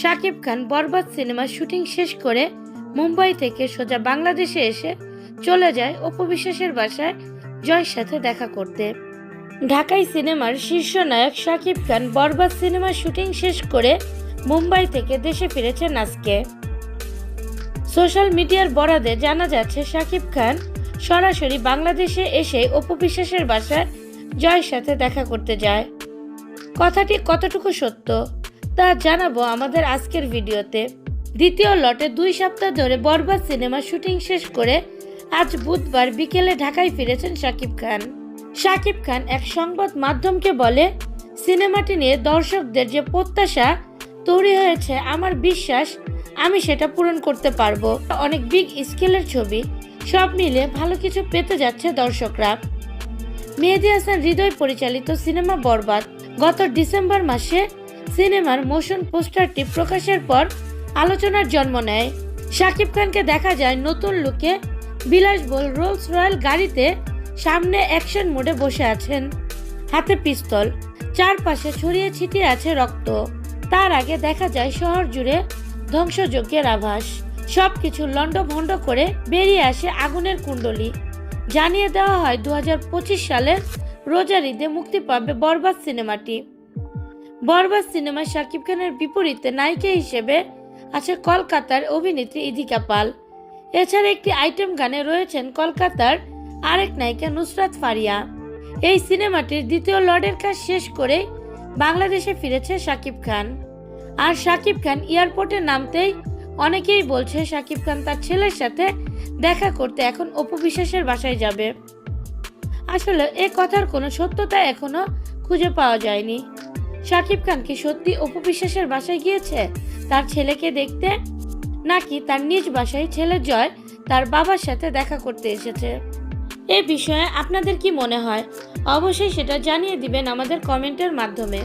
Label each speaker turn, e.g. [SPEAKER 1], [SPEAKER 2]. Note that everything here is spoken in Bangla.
[SPEAKER 1] শাকিব খান বরবাদ সিনেমার শুটিং শেষ করে মুম্বাই থেকে সোজা বাংলাদেশে এসে চলে যায় অপু বিশ্বাসের বাসায় জয়ের সাথে দেখা করতে। ঢাকাই সিনেমার শীর্ষ নায়ক শাকিব খান বরবাদ সিনেমার শুটিং শেষ করে মুম্বাই থেকে দেশে ফিরেছেন আজকে সোশ্যাল মিডিয়ার বরাদে জানা যাচ্ছে, শাকিব খান সরাসরি বাংলাদেশে এসে অপু বিশ্বাসের বাসায় জয়ের সাথে দেখা করতে যায়। কথাটি কতটুকু সত্য? তা জানাব আমাদের আজকের ভিডিওতে। দ্বিতীয় লটে দুই সপ্তাহ ধরে বরবাদ সিনেমা শুটিং শেষ করে আজ বুধবার বিকেলে ঢাকায় ফিরেছেন শাকিব খান। শাকিব খান এক সংবাদ মাধ্যমকে বলে, সিনেমাটি নিয়ে দর্শকদের যে প্রত্যাশা তৈরি হয়েছে, আমার বিশ্বাস আমি সেটা পূরণ করতে পারব। অনেক বিগ স্কেলের ছবি, সব মিলে ভালো কিছু পেতে যাচ্ছে দর্শকরা। মেহেদি হাসান হৃদয় পরিচালিত সিনেমা বরবাদ গত ডিসেম্বর মাসে সিনেমার মোশন পোস্টারটি প্রকাশের পর আলোচনার জন্ম নেয়। শাকিব খানকে দেখা যায় নতুন লুকে বিলাসবহুল রোলস রয়্যাল গাড়িতে সামনে অ্যাকশন মোডে বসে আছেন। হাতে পিস্তল, চারপাশে ছড়িয়ে ছিটিয়ে আছে রক্ত। তার আগে দেখা যায় শহর জুড়ে ধ্বংসযজ্ঞের আভাস। সবকিছু লণ্ডভণ্ড করে বেরিয়ে আসে আগুনের কুণ্ডলি। জানিয়ে দেওয়া হয় দু সালের রোজার ঈদে মুক্তি পাবে বরবাদ সিনেমাটি। বরবাদ সিনেমায় শাকিব খানের বিপরীতে নায়িকা হিসেবে আছে কলকাতার অভিনেত্রী ইদিকা পাল। এছাড়া একটি আইটেম গানে রয়েছেন কলকাতার আরেক নায়িকা নুসরাত ফারিয়া। এই সিনেমাটির দ্বিতীয় লর্ডের কাজ শেষ করে বাংলাদেশে ফিরেছে শাকিব খান। আর শাকিব খান এয়ারপোর্টে নামতেই অনেকেই বলছে শাকিব খান তার ছেলের সাথে দেখা করতে এখন অপু বিশ্বাসের বাসায় যাবে। আসলে এ কথার কোনো সত্যতা এখনও খুঁজে পাওয়া যায়নি। শাকিব খান কি সত্যি অপু বিশ্বাসের বাসায় গিয়েছে? তার ছেলেকে দেখতে নাকি তার নিজ বাসায় ছেলে জয় তার বাবার সাথে দেখা করতে এসেছে? এ বিষয়ে আপনাদের কি মনে হয়? অবশ্যই সেটা জানিয়ে দিবেন আমাদের কমেন্টের মাধ্যমে।